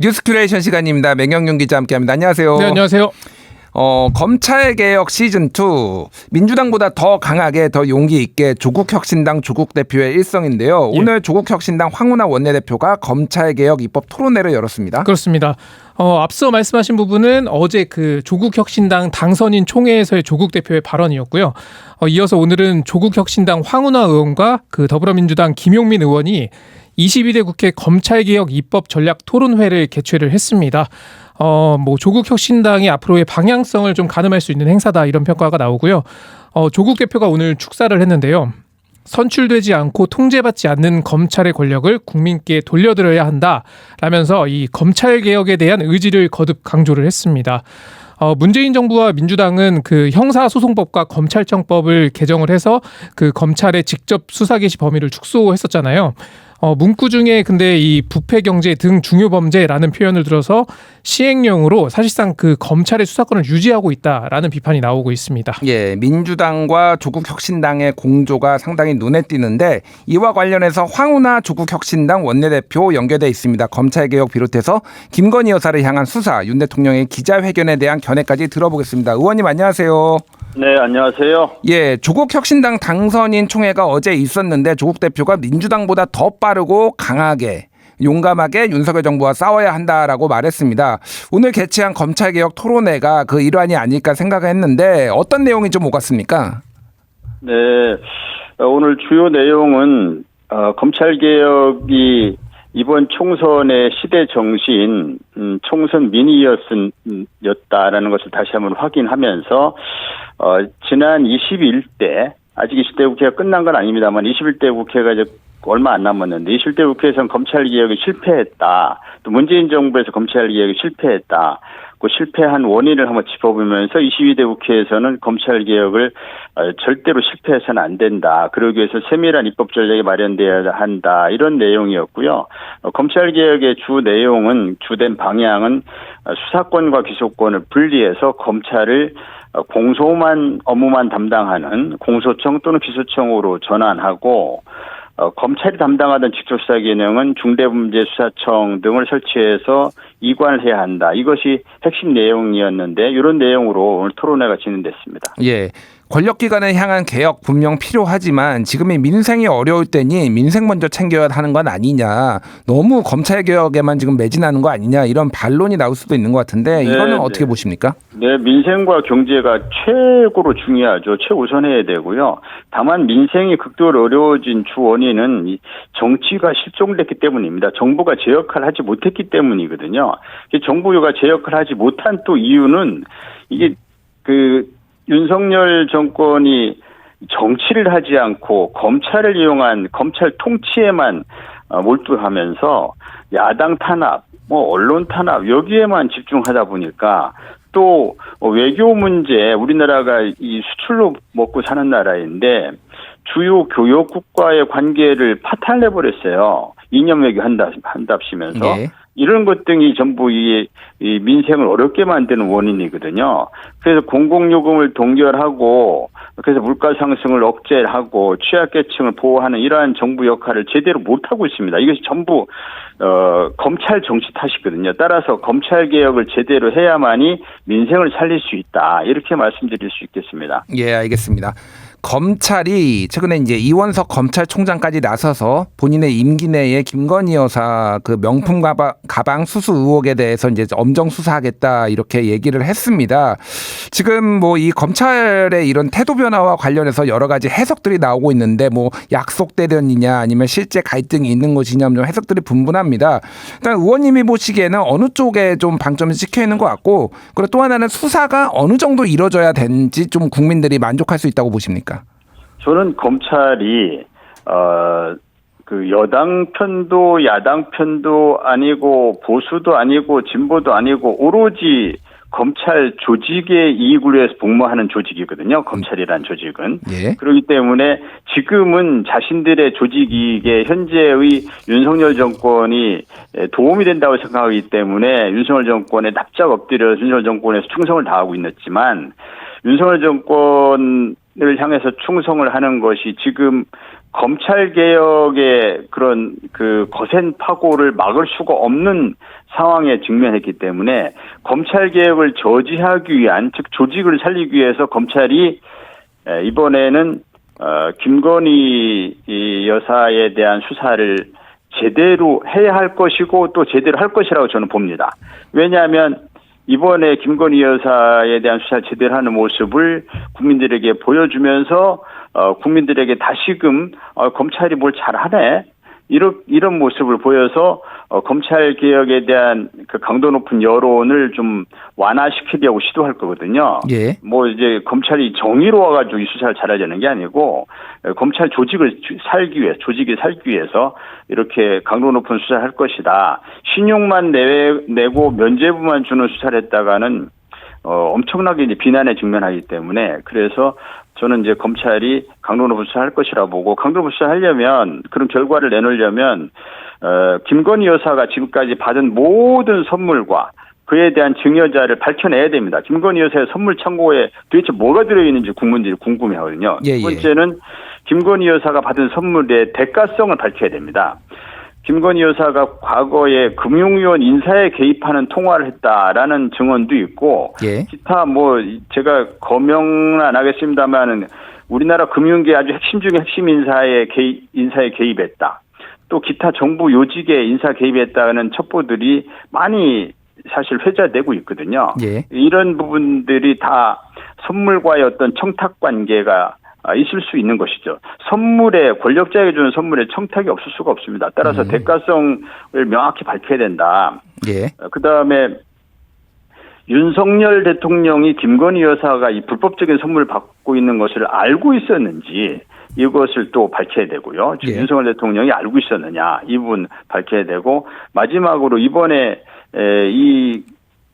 뉴스 큐레이션 시간입니다. 맹영윤 기자 함께합니다. 안녕하세요. 네, 안녕하세요. 어, 검찰 개혁 시즌 2 민주당보다 더 강하게 더 용기 있게 조국 혁신당 조국 대표의 일성인데요. 예. 오늘 조국 혁신당 황운하 원내대표가 검찰 개혁 입법 토론회를 열었습니다. 그렇습니다. 어, 앞서 말씀하신 부분은 어제 그 조국 혁신당 당선인 총회에서의 조국 대표의 발언이었고요. 어, 이어서 오늘은 조국 혁신당 황운하 의원과 그 더불어민주당 김용민 의원이 22대 국회 검찰개혁 입법 전략 토론회를 개최를 했습니다. 어, 뭐 조국 혁신당의 앞으로의 방향성을 좀 가늠할 수 있는 행사다 이런 평가가 나오고요. 어, 조국 대표가 오늘 축사를 했는데요. 선출되지 않고 통제받지 않는 검찰의 권력을 국민께 돌려드려야 한다 라면서 이 검찰 개혁에 대한 의지를 거듭 강조를 했습니다. 어, 문재인 정부와 민주당은 그 형사소송법과 검찰청법을 개정을 해서 그 검찰의 직접 수사 개시 범위를 축소했었잖아요. 어, 문구 중에 근데 이 부패 경제 등 중요 범죄라는 표현을 들어서 시행령으로 사실상 그 검찰의 수사권을 유지하고 있다라는 비판이 나오고 있습니다. 예, 민주당과 조국 혁신당의 공조가 상당히 눈에 띄는데 이와 관련해서 황운하 조국 혁신당 원내대표 연결돼 있습니다. 검찰 개혁 비롯해서 김건희 여사를 향한 수사, 윤 대통령의 기자회견에 대한 견해까지 들어보겠습니다. 의원님 안녕하세요. 네, 안녕하세요. 예, 조국 혁신당 당선인 총회가 어제 있었는데 조국 대표가 민주당보다 더 빠르고 강하게 용감하게 윤석열 정부와 싸워야 한다라고 말했습니다. 오늘 개최한 검찰개혁 토론회가 그 일환이 아닐까 생각을 했는데 어떤 내용이 좀 오갔습니까? 네, 어, 오늘 주요 내용은 어, 검찰 개혁이 이번 총선의 시대 정신, 음, 총선 민의였다라는 것을 다시 한번 확인하면서 어, 지난 21대 아직 20대 국회가 끝난 건 아닙니다만 21대 국회가 이제 얼마 안 남았는데 21대 국회에서는 검찰 개혁이 실패했다. 또 문재인 정부에서 검찰 개혁이 실패했다. 그 실패한 원인을 한번 짚어보면서 22대 국회에서는 검찰 개혁을 어, 절대로 실패해서는 안 된다. 그러기 위해서 세밀한 입법 전략이 마련돼야 한다. 이런 내용이었고요. 어, 검찰 개혁의 주 내용은 주된 방향은 어, 수사권과 기소권을 분리해서 검찰을 어, 공소만 업무만 담당하는 공소청 또는 기소청으로 전환하고 어, 검찰이 담당하던 직접수사 기능은 중대범죄수사청 등을 설치해서 이관해야 한다. 이것이 핵심 내용이었는데 이런 내용으로 오늘 토론회가 진행됐습니다. 예. 권력기관을 향한 개혁 분명 필요하지만 지금의 민생이 어려울 때니 민생 먼저 챙겨야 하는 건 아니냐. 너무 검찰 개혁에만 지금 매진하는 거 아니냐. 이런 반론이 나올 수도 있는 것 같은데 이거는 네, 어떻게 네. 보십니까? 네, 민생과 경제가 최고로 중요하죠. 최우선해야 되고요. 다만 민생이 극도로 어려워진 주 원인은 이 정치가 실종됐기 때문입니다. 정부가 제 역할을 하지 못했기 때문이거든요. 이 정부가 제 역할을 하지 못한 또 이유는 이게 그 윤석열 정권이 정치를 하지 않고 검찰을 이용한 검찰 통치에만 어, 몰두하면서 야당 탄압, 뭐 언론 탄압 여기에만 집중하다 보니까 또 외교 문제 우리나라가 이 수출로 먹고 사는 나라인데 주요 교역 국과의 관계를 파탄내 버렸어요. 이념 외교 한다 한답시면서 예. 이런 것 등이 전부 이, 이 민생을 어렵게 만드는 원인이거든요. 그래서 공공요금을 동결하고 그래서 물가 상승을 억제하고 취약계층을 보호하는 이러한 정부 역할을 제대로 못 하고 있습니다. 이것이 전부 어, 검찰 정치 탓이거든요. 따라서 검찰 개혁을 제대로 해야만이 민생을 살릴 수 있다. 이렇게 말씀드릴 수 있겠습니다. 예, 알겠습니다. 검찰이 최근에 이제 이원석 검찰총장까지 나서서 본인의 임기 내에 김건희 여사 그 명품 가방, 가방 수수 의혹에 대해서 이제 엄정 수사하겠다 이렇게 얘기를 했습니다. 지금 뭐 이 검찰의 이런 태도 변화와 관련해서 여러 가지 해석들이 나오고 있는데 뭐 약속 대련이냐 아니면 실제 갈등이 있는 것이냐 좀 해석들이 분분합니다. 일단 의원님이 보시기에는 어느 쪽에 좀 방점이 찍혀 있는 것 같고 그리고 또 하나는 수사가 어느 정도 이루어져야 되는지 좀 국민들이 만족할 수 있다고 보십니까? 저는 검찰이 어, 그 여당 편도 야당 편도 아니고 보수도 아니고 진보도 아니고 오로지 검찰 조직의 이익을 위해서 복무하는 조직이거든요. 검찰이란 조직은. 예. 그렇기 때문에 지금은 자신들의 조직 이익에 현재의 윤석열 정권이 도움이 된다고 생각하기 때문에 윤석열 정권에 납작 엎드려 윤석열 정권에서 충성을 다하고 있었지만 윤석열 정권 을 향해서 충성을 하는 것이 지금 검찰 개혁의 그런 그 거센 파고를 막을 수가 없는 상황에 직면했기 때문에 검찰 개혁을 저지하기 위한 즉 조직을 살리기 위해서 검찰이 에, 이번에는 어, 김건희 이 여사에 대한 수사를 제대로 해야 할 것이고 또 제대로 할 것이라고 저는 봅니다. 왜냐하면 이번에 김건희 여사에 대한 수사를 제대로 하는 모습을 국민들에게 보여주면서 어, 국민들에게 다시금 어, 검찰이 뭘 잘하네 이런 이런 모습을 보여서 어, 검찰 개혁에 대한 그 강도 높은 여론을 좀 완화시키려고 시도할 거거든요. 예. 뭐 이제 검찰이 정의로워 가지고 이 수사를 잘해야 되는 게 아니고 에, 검찰 조직을 주- 살기 위해 조직이 살기 위해서 이렇게 강도 높은 수사를 할 것이다. 신용만 내, 내고 면죄부만 주는 수사를 했다가는 어, 엄청나게 이제 비난에 직면하기 때문에 그래서 저는 이제 검찰이 강도 높은 수사를 할 것이라 보고 강도 높은 수사를 하려면 그런 결과를 내놓으려면 어, 김건희 여사가 지금까지 받은 모든 선물과 그에 대한 증여자를 밝혀내야 됩니다. 김건희 여사의 선물 창고에 도대체 뭐가 들어있는지 국민들이 궁금해하거든요. 예, 두 번째는 김건희 여사가 받은 선물의 대가성을 밝혀야 됩니다. 김건희 여사가 과거에 금융위원 인사에 개입하는 통화를 했다라는 증언도 있고 예. 기타 뭐 제가 거명은 안 하겠습니다만은 우리나라 금융계 아주 핵심 중에 핵심 인사에 개입, 인사에 개입했다. 또 기타 정부 요직에 인사 개입했다는 첩보들이 많이 사실 회자되고 있거든요. 예. 이런 부분들이 다 선물과의 어떤 청탁 관계가 아, 있을 수 있는 것이죠. 선물에 권력자에게 주는 선물에 청탁이 없을 수가 없습니다. 따라서 음. 대가성을 명확히 밝혀야 된다. 예. 그 다음에 윤석열 대통령이 김건희 여사가 이 불법적인 선물을 받고 있는 것을 알고 있었는지 이것을 또 밝혀야 되고요. 즉 예. 윤석열 대통령이 알고 있었느냐 이 부분 밝혀야 되고 마지막으로 이번에 에, 이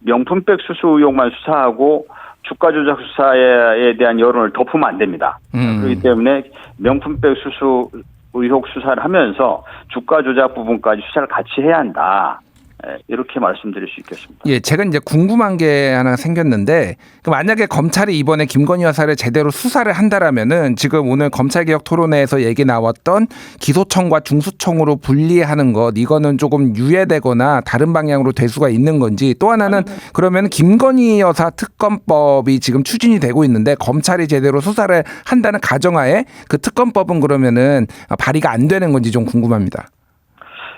명품백 수수 의혹만 수사하고 주가 조작 수사에 대한 여론을 덮으면 안 됩니다. 음. 그렇기 때문에 명품백 수수 의혹 수사를 하면서 주가 조작 부분까지 수사를 같이 해야 한다. 에, 이렇게 말씀드릴 수 있겠습니다. 예, 제가 이제 궁금한 게 하나 생겼는데 그 만약에 검찰이 이번에 김건희 여사를 제대로 수사를 한다라면은 지금 오늘 검찰개혁 토론회에서 얘기 나왔던 기소청과 중수청으로 분리하는 것 이거는 조금 유예되거나 다른 방향으로 될 수가 있는 건지 또 하나는 그러면 김건희 여사 특검법이 지금 추진이 되고 있는데 검찰이 제대로 수사를 한다는 가정하에 그 특검법은 그러면은 발의가 안 되는 건지 좀 궁금합니다.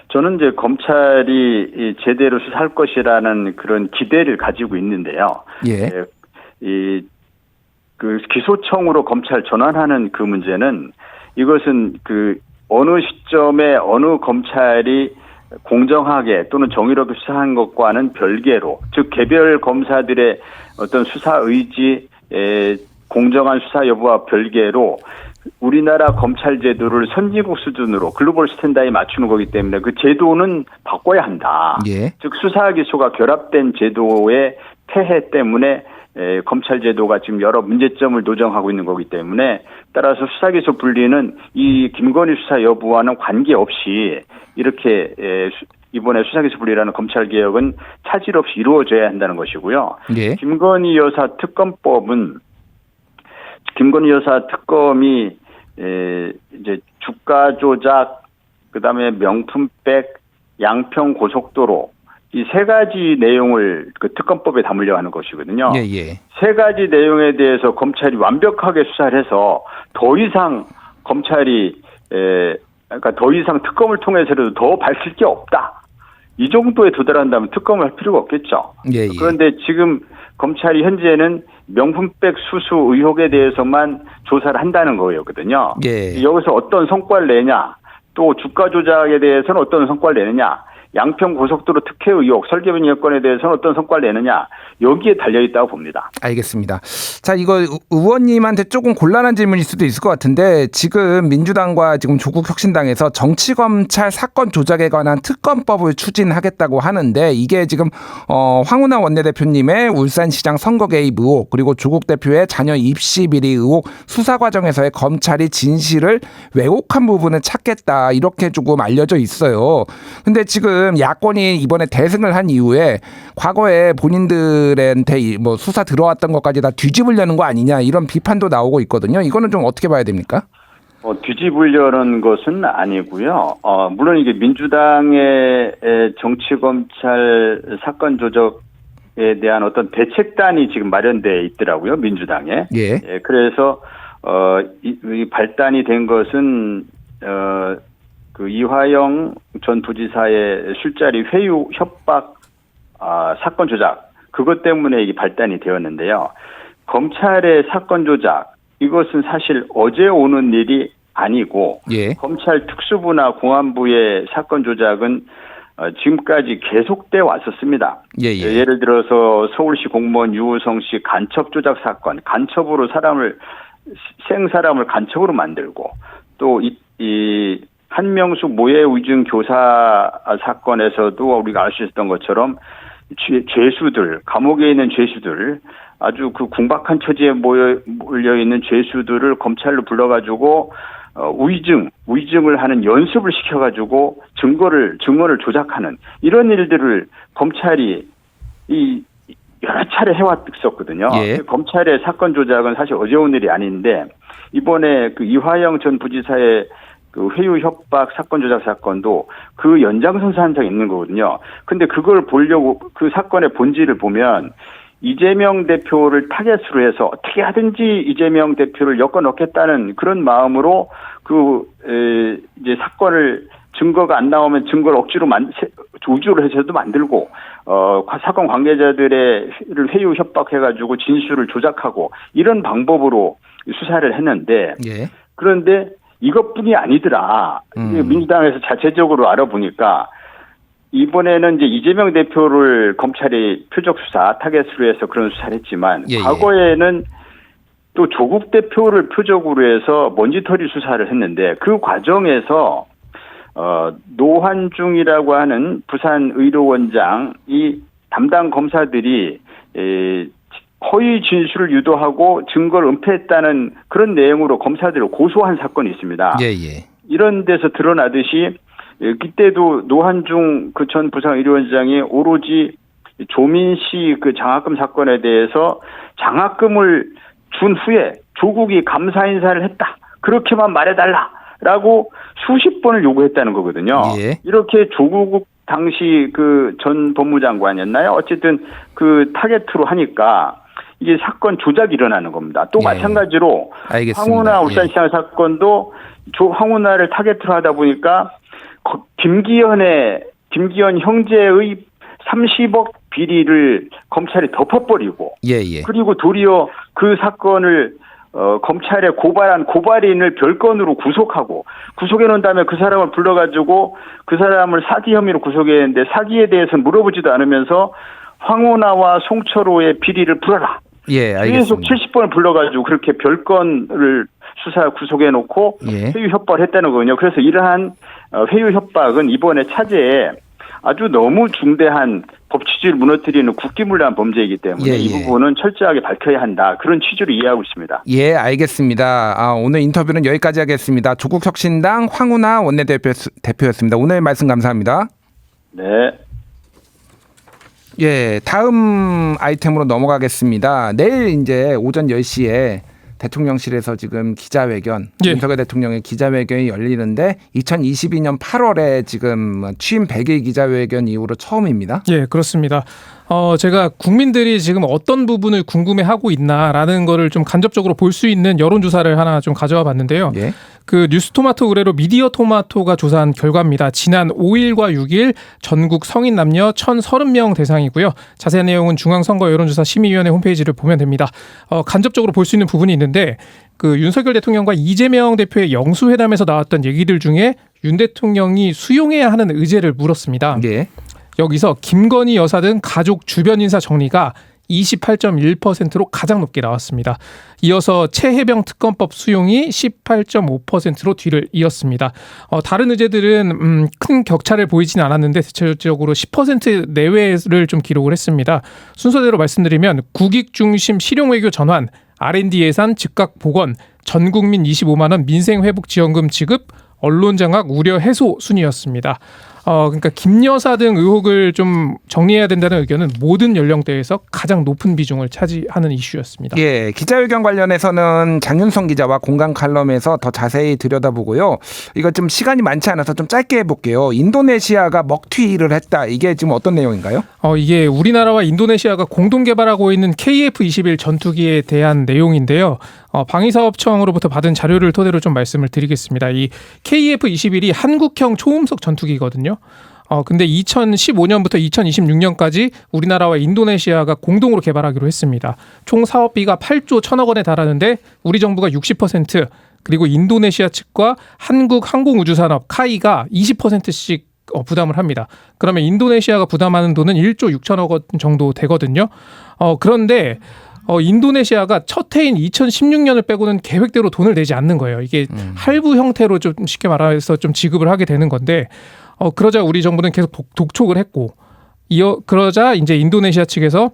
저는 이제 검찰이 이 제대로 수사할 것이라는 그런 기대를 가지고 있는데요. 예. 예, 이, 그 기소청으로 검찰 전환하는 그 문제는 이것은 그 어느 시점에 어느 검찰이 공정하게 또는 정의롭게 수사한 것과는 별개로 즉 개별 검사들의 어떤 수사 의지 에 공정한 수사 여부와 별개로 우리나라 검찰 제도를 선진국 수준으로 글로벌 스탠다에 맞추는 거기 때문에 그 제도는 바꿔야 한다. 예. 즉 수사 기소가 결합된 제도의 폐해 때문에 에, 검찰 제도가 지금 여러 문제점을 노정하고 있는 거기 때문에 따라서 수사 기소 분리는 이 김건희 수사 여부와는 관계없이 이렇게 에, 수- 이번에 수사 기소 분리라는 검찰 개혁은 차질 없이 이루어져야 한다는 것이고요. 예. 김건희 여사 특검법은 김건희 여사 특검이 에, 이제 주가 조작 그다음에 명품백 양평 고속도로 이 세 가지 내용을 그 특검법에 담으려 하는 것이거든요. 예, 예. 세 가지 내용에 대해서 검찰이 완벽하게 수사를 해서 더 이상 검찰이 에 그러니까 더 이상 특검을 통해서라도 더 밝힐 게 없다. 이 정도에 도달한다면 특검을 할 필요가 없겠죠. 예, 예. 그런데 지금 검찰이 현재는 명품백 수수 의혹에 대해서만 조사를 한다는 거였거든요. 예. 여기서 어떤 성과를 내냐, 또 주가 조작에 대해서는 어떤 성과를 내느냐, 양평 고속도로 특혜 의혹, 설계변 여건에 대해서는 어떤 성과를 내느냐, 여기에 달려 있다고 봅니다. 알겠습니다. 자, 이거 의- 의원님한테 조금 곤란한 질문일 수도 있을 것 같은데 지금 민주당과 지금 조국 혁신당에서 정치 검찰 사건 조작에 관한 특검법을 추진하겠다고 하는데 이게 지금 어 황운하 원내대표님의 울산시장 선거 개입 의혹 그리고 조국 대표의 자녀 입시 비리 의혹 수사 과정에서의 검찰이 진실을 왜곡한 부분을 찾겠다 이렇게 조금 알려져 있어요. 근데 지금 야권이 이번에 대승을 한 이후에 과거에 본인들한테 이뭐 수사 들어왔던 것까지 다 뒤집으려는 거 아니냐 이런 비판도 나오고 있거든요. 이거는 좀 어떻게 봐야 됩니까? 어, 뒤집으려는 것은 아니고요. 어, 물론 이게 민주당의 에, 정치 검찰 사건 조적에 대한 어떤 대책단이 지금 마련돼 있더라고요. 민주당에. 예. 예, 그래서 어, 이, 이 발단이 된 것은 어, 그 이화영 전 부지사의 술자리 회유 협박 아, 사건 조작 그것 때문에 이게 발단이 되었는데요. 검찰의 사건 조작 이것은 사실 어제 오는 일이 아니고 예. 검찰 특수부나 공안부의 사건 조작은 어, 지금까지 계속돼 왔었습니다. 예, 예. 예를 들어서 서울시 공무원 유우성 씨 간첩 조작 사건, 간첩으로 사람을 생 사람을 간첩으로 만들고 또이 이 한명숙 모의 위증 교사 사건에서도 우리가 알 수 있었던 것처럼 죄, 죄수들 감옥에 있는 죄수들 아주 그 궁박한 처지에 모여 몰려 있는 죄수들을 검찰로 불러가지고 어, 위증 위증을 하는 연습을 시켜가지고 증거를 증거를 조작하는 이런 일들을 검찰이 이 여러 차례 해왔었거든요. 예. 검찰의 사건 조작은 사실 어제 온 일이 아닌데 이번에 그 이화영 전 부지사의 그 회유 협박 사건 조작 사건도 그 연장선상에 있는 거거든요. 근데 그걸 보려고 그 사건의 본질을 보면 이재명 대표를 타겟으로 해서 어떻게 하든지 이재명 대표를 엮어 넣겠다는 그런 마음으로 그 에, 이제 사건을 증거가 안 나오면 증거를 억지로 만 우주로 해서도 만들고 어 사건 관계자들의 회유 협박해 가지고 진술을 조작하고 이런 방법으로 수사를 했는데 예. 그런데 이것뿐이 아니더라. 음. 민주당에서 자체적으로 알아보니까 이번에는 이제 이재명 대표를 검찰이 표적 수사 타겟으로 해서 그런 수사를 했지만 예, 예. 과거에는 또 조국 대표를 표적으로 해서 먼지털이 수사를 했는데 그 과정에서 어 노환중이라고 하는 부산 의료원장 이 담당 검사들이 에, 허위 진술을 유도하고 증거를 은폐했다는 그런 내용으로 검사들을 고소한 사건이 있습니다. 예, 예. 이런 데서 드러나듯이 예, 그때도 노한중 그 전 부산 의료원장이 오로지 조민 씨 그 장학금 사건에 대해서 장학금을 준 후에 조국이 감사 인사를 했다. 그렇게만 말해달라라고 수십 번을 요구했다는 거거든요. 예. 이렇게 조국 당시 그 전 법무장관이었나요? 어쨌든 그 타겟으로 하니까 이게 사건 조작이 일어나는 겁니다. 또 예. 마찬가지로 알겠습니다. 황운하 예. 울산시장 사건도 조 황운하를 타겟으로 하다 보니까 거- 김기현의 김기현 형제의 30억 비리를 검찰이 덮어버리고 예, 예. 그리고 도리어 그 사건을 어, 검찰에 고발한 고발인을 별건으로 구속하고 구속해 놓은 다음에 그 사람을 불러가지고 그 사람을 사기 혐의로 구속했는데 사기에 대해서 물어보지도 않으면서 황운하와 송철호의 비리를 풀어라. 예, 계속 알겠습니다. 70번을 불러가지고 그렇게 별건을 수사 구속해 놓고 예. 회유 협박을 했다는 거군요. 그래서 이러한 어, 회유 협박은 이번에 차제에 아주 너무 중대한 법 취지를 무너뜨리는 국기문란 범죄이기 때문에 예, 이 예. 부분은 철저하게 밝혀야 한다. 그런 취지로 이해하고 있습니다. 예, 알겠습니다. 아, 오늘 인터뷰는 여기까지 하겠습니다. 조국혁신당 황운하 원내대표 대표였습니다. 오늘 말씀 감사합니다. 네. 예, 다음 아이템으로 넘어가겠습니다. 내일 이제 오전 10시에 대통령실에서 지금 기자회견, 예. 윤석열 대통령의 기자회견이 열리는데 2022년 8월에 지금 취임 100일 기자회견 이후로 처음입니다. 예, 그렇습니다. 어, 제가 국민들이 지금 어떤 부분을 궁금해하고 있나라는 거를 좀 간접적으로 볼 수 있는 여론조사를 하나 좀 가져와 봤는데요. 예. 그 뉴스토마토 의뢰로 미디어 토마토가 조사한 결과입니다. 지난 5일과 6일 전국 성인 남녀 1,030명 대상이고요. 자세한 내용은 중앙선거 여론조사 심의위원회 홈페이지를 보면 됩니다. 어, 간접적으로 볼 수 있는 부분이 있는데 그 윤석열 대통령과 이재명 대표의 영수회담에서 나왔던 얘기들 중에 윤 대통령이 수용해야 하는 의제를 물었습니다. 예. 여기서 김건희 여사 등 가족 주변 인사 정리가 28.1%로 가장 높게 나왔습니다. 이어서 최혜병 특검법 수용이 18.5%로 뒤를 이었습니다. 어, 다른 의제들은 음, 큰 격차를 보이진 않았는데 대체적으로 10% 내외를 좀 기록을 했습니다. 순서대로 말씀드리면 국익 중심 실용 외교 전환, R&D 예산 즉각 복원, 전 국민 25만 원 민생 회복 지원금 지급, 언론 장악 우려 해소 순이었습니다. 어 그러니까 김 여사 등 의혹을 좀 정리해야 된다는 의견은 모든 연령대에서 가장 높은 비중을 차지하는 이슈였습니다. 예, 기자회견 관련해서는 장윤성 기자와 공간 칼럼에서 더 자세히 들여다보고요. 이거 좀 시간이 많지 않아서 좀 짧게 해볼게요. 인도네시아가 먹튀를 했다. 이게 지금 어떤 내용인가요? 어, 이게 우리나라와 인도네시아가 공동 개발하고 있는 KF-21 전투기에 대한 내용인데요. 어, 방위사업청으로부터 받은 자료를 토대로 좀 말씀을 드리겠습니다. 이 KF-21이 한국형 초음속 전투기거든요. 어, 근데 2015년부터 2026년까지 우리나라와 인도네시아가 공동으로 개발하기로 했습니다. 총 사업비가 8조 1천억 원에 달하는데 우리 정부가 60% 그리고 인도네시아 측과 한국 항공우주산업 카이가 20%씩 어, 부담을 합니다. 그러면 인도네시아가 부담하는 돈은 1조 6천억 원 정도 되거든요. 어, 그런데 어, 인도네시아가 첫 해인 2016년을 빼고는 계획대로 돈을 내지 않는 거예요. 이게 할부 형태로 좀 쉽게 말해서 좀 지급을 하게 되는 건데, 어, 그러자 우리 정부는 계속 독, 독촉을 했고, 이어 그러자 이제 인도네시아 측에서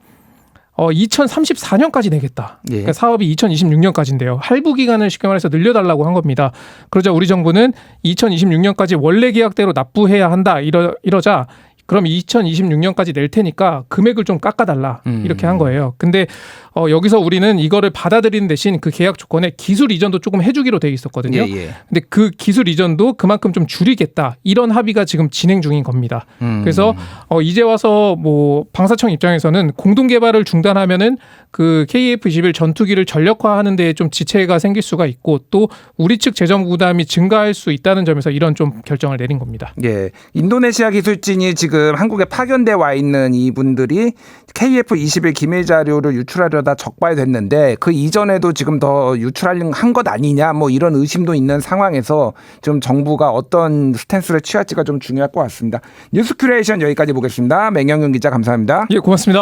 어, 2034년까지 내겠다. 예. 그러니까 사업이 2026년까지인데요. 할부 기간을 쉽게 말해서 늘려달라고 한 겁니다. 그러자 우리 정부는 2026년까지 원래 계약대로 납부해야 한다. 이러, 이러자 그럼 2026년까지 낼 테니까 금액을 좀 깎아달라 음. 이렇게 한 거예요. 근데 어, 여기서 우리는 이거를 받아들이는 대신 그 계약 조건에 기술 이전도 조금 해주기로 돼 있었거든요. 예, 예. 근데 그 기술 이전도 그만큼 좀 줄이겠다 이런 합의가 지금 진행 중인 겁니다. 음. 그래서 어 이제 와서 뭐 방사청 입장에서는 공동 개발을 중단하면은 그 KF-21 전투기를 전력화하는 데에 좀 지체가 생길 수가 있고 또 우리 측 재정 부담이 증가할 수 있다는 점에서 이런 좀 결정을 내린 겁니다. 예, 인도네시아 기술진이 지금 한국에 파견돼 와 있는 이분들이 KF-21 기밀 자료를 유출하려 다 적발됐는데 그 이전에도 지금 더 유출하려는 한것 아니냐 뭐 이런 의심도 있는 상황에서 좀 정부가 어떤 스탠스를 취할지가 좀 중요할 것 같습니다. 뉴스 큐레이션 여기까지 보겠습니다. 맹영윤 기자 감사합니다. 예, 고맙습니다.